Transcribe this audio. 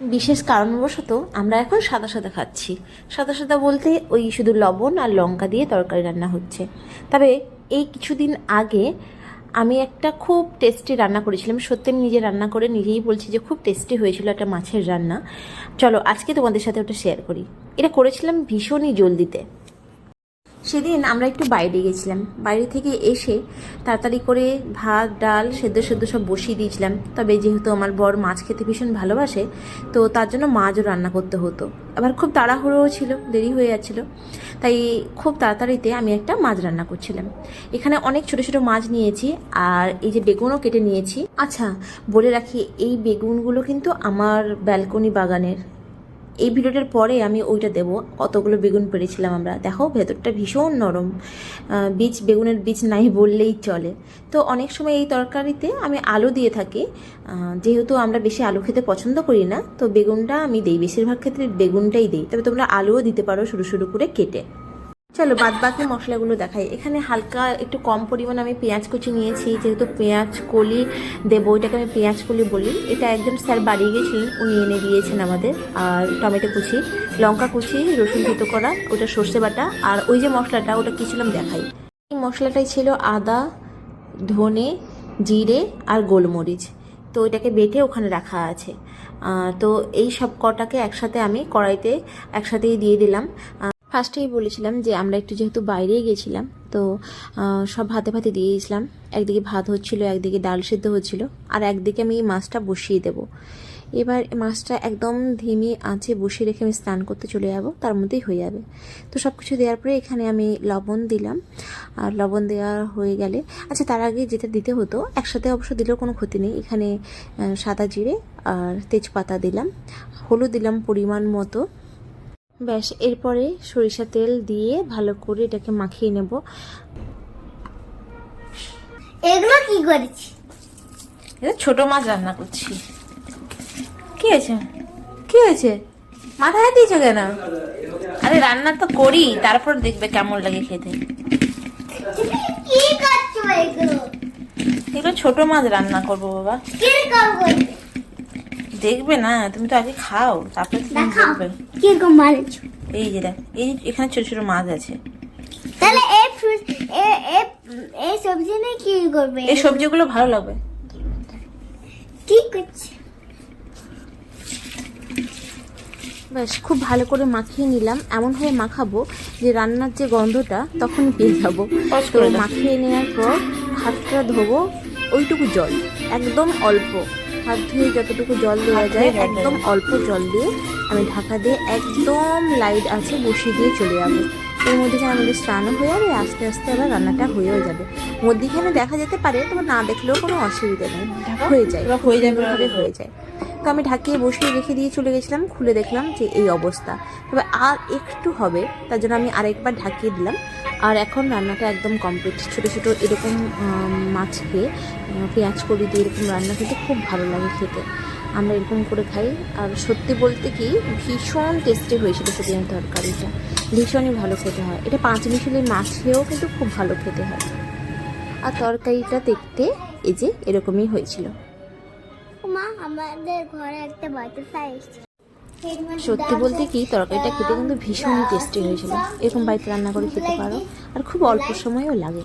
বিশেষ কারণবশত আমরা এখন সাদা সাদা খাচ্ছি। সাদা সাদা বলতে ওই শুধু লবণ আর লঙ্কা দিয়ে তরকারি রান্না হচ্ছে। তবে এই কিছুদিন আগে আমি একটা খুব টেস্টি রান্না করেছিলাম। সত্যি আমি নিজে রান্না করে নিজেই বলছি যে খুব টেস্টি হয়েছিল একটা মাছের রান্না। চলো আজকে তোমাদের সাথে ওটা শেয়ার করি। এটা করেছিলাম ভীষণই জলদিতে। সেদিন আমরা একটু বাইরে গেছিলাম। বাইরে থেকে এসে তাড়াতাড়ি করে ভাত, ডাল, সেদ্ধ সেদ্ধ সব বসিয়ে দিয়েছিলাম। তবে যেহেতু আমার বর মাছ খেতে ভীষণ ভালোবাসে, তো তার জন্য মাছও রান্না করতে হতো। আবার খুব তাড়াহুড়োও ছিল, দেরি হয়ে যাচ্ছিল। তাই খুব তাড়াতাড়িতে আমি একটা মাছ রান্না করছিলাম। এখানে অনেক ছোট ছোট মাছ নিয়েছি আর এই যে বেগুনও কেটে নিয়েছি। আচ্ছা বলে রাখি, এই বেগুনগুলো কিন্তু আমার ব্যালকনি বাগানের। এই ভিডিওটার পরে আমি ওইটা দেবো। অতগুলো বেগুন পেরেছিলাম আমরা। দেখো, ভেতরটা ভীষণ নরম। বীজ, বেগুনের বীজ নাই বললেই চলে। তো অনেক সময় এই তরকারিতে আমি আলু দিয়ে থাকি। যেহেতু আমরা বেশি আলু খেতে পছন্দ করি না, তো বেগুনটা আমি দিই। বেশিরভাগ ক্ষেত্রে বেগুনটাই দিই। তবে তোমরা আলুও দিতে পারো শুরু শুরু করে কেটে। চলো বাদ বাকি মশলাগুলো দেখাই। এখানে হালকা একটু কম পরিমাণ আমি পেঁয়াজ কুচি নিয়েছি, যেহেতু পেঁয়াজ কলি দেবো এটাকে আমি পেঁয়াজ কলি বলি। এটা একজন স্যার বাড়িয়ে গেছিলেন, উনি এনে দিয়েছেন আমাদের, আর টমেটো কুচি, লঙ্কা কুচি, রসুন থেতো করা, ওটা সর্ষে বাটা, আর ওই যে মশলাটা, ওটা কি ছিলাম দেখাই। এই মশলাটাই ছিল আদা, ধনে, জিরে আর গোলমরিচ। তো এটাকে বেটে ওখানে রাখা আছে। তো এই সব কটাকে একসাথে আমি কড়াইতে একসাথেই দিয়ে দিলাম। ফার্স্টেই বলেছিলাম যে আমরা একটু যেহেতু বাইরে গেছিলাম, তো সব ভাতে ভাতে দিয়ে দিয়েছিলাম। একদিকে ভাত হচ্ছিল, একদিকে ডাল সেদ্ধ হচ্ছিল, আর একদিকে আমি এই মাছটা বসিয়ে দেব। এবার মাছটা একদম ধিমি আঁচে বসিয়ে রেখে আমি স্নান করতে চলে যাব, তার মধ্যেই হয়ে যাবে। তো সব কিছু দেওয়ার পরে এখানে আমি লবণ দিলাম, আর লবণ দেওয়া হয়ে গেলে আচ্ছা তার আগে যেটা দিতে হতো, একসাথে অবশ্য দিলেও কোনো ক্ষতি নেই। এখানে সাদা জিরে আর তেজপাতা দিলাম, হলুদ দিলাম পরিমাণ মতো ব্যাস এরপরে সরিষা তেল দিয়ে ভালো করে এটাকে মাখিয়ে নেব। এগুলো কি করেছি? এটা ছোট মাছ রান্না করছি। কি হয়েছে? কি হয়েছে? মাথা হাত দিয়েছ কেন? আরে রান্না তো করি তারপর দেখবে কেমন লাগে খেতে। এগুলো? ছোট মাছ রান্না করব বাবা। কীরকম করবে? দেখবে না তুমি তো আগে খাও তারপরে দেখবে। কীরকম মারছো এই যে দেখ এই এখানে ছোট ছোট মাছ আছে। তাহলে এই ফ্রুট এই সবজি নিয়ে কি করবে? এই সবজিগুলো ভালো লাগবে। কি করছে? ব্যাস খুব ভালো করে মাখিয়ে নিলাম। এমনভাবে মাখাবো যে রান্নার যে গন্ধটা তখন পেয়ে যাব। তো মাখিয়ে নেওয়ার পর হাতটা ধোবো ওইটুকু জল একদম অল্প। হাত ধুয়ে যতটুকু জল দেওয়া যায় একদম অল্প জল দিয়ে আমি ঢাকা দিয়ে একদম লাইট আছে বসিয়ে দিয়ে চলে যাব। এর মধ্যেখানে আমাদের স্নানও হয়ে যাবে আস্তে আস্তে আবার রান্নাটা হয়েও যাবে। মধ্যেখানে দেখা যেতে পারে তবে না দেখলেও কোনো অসুবিধা নেই। হয়ে যায় হয়ে যাবে ভাবে হয়ে যায়। তো আমি ঢাকিয়ে বসিয়ে রেখে দিয়ে চলে গেছিলাম খুলে দেখলাম যে এই অবস্থা। তবে আর একটু হবে তার জন্য আমি আরেকবার ঢাকিয়ে দিলাম। আর এখন রান্নাটা একদম কমপ্লিট ছোটো ছোটো এরকম মাছকে পেঁয়াজ করি দিয়ে এরকম রান্না খেতে খুব ভালো লাগে খেতে। আমরা এরকম করে খাই। আর সত্যি বলতে কি, ভীষণ টেস্টি হয়েছিল সেদিনের তরকারিটা। ভীষণই ভালো খেতে হয়। এটা পাঁচ মিশালি মাছেও কিন্তু খুব ভালো খেতে হয়। আর তরকারিটা দেখতে এই যে এরকমই হয়েছিল। মা আমাদের ঘরে একটা বাচ্চা এসেছে। সত্যি বলতে কি, তরকারিটা খেতে কিন্তু ভীষণ টেস্টি হয়েছিল। এরকম বাড়িতে রান্না করে খেতে পারো। আর খুব অল্প সময়ও লাগে।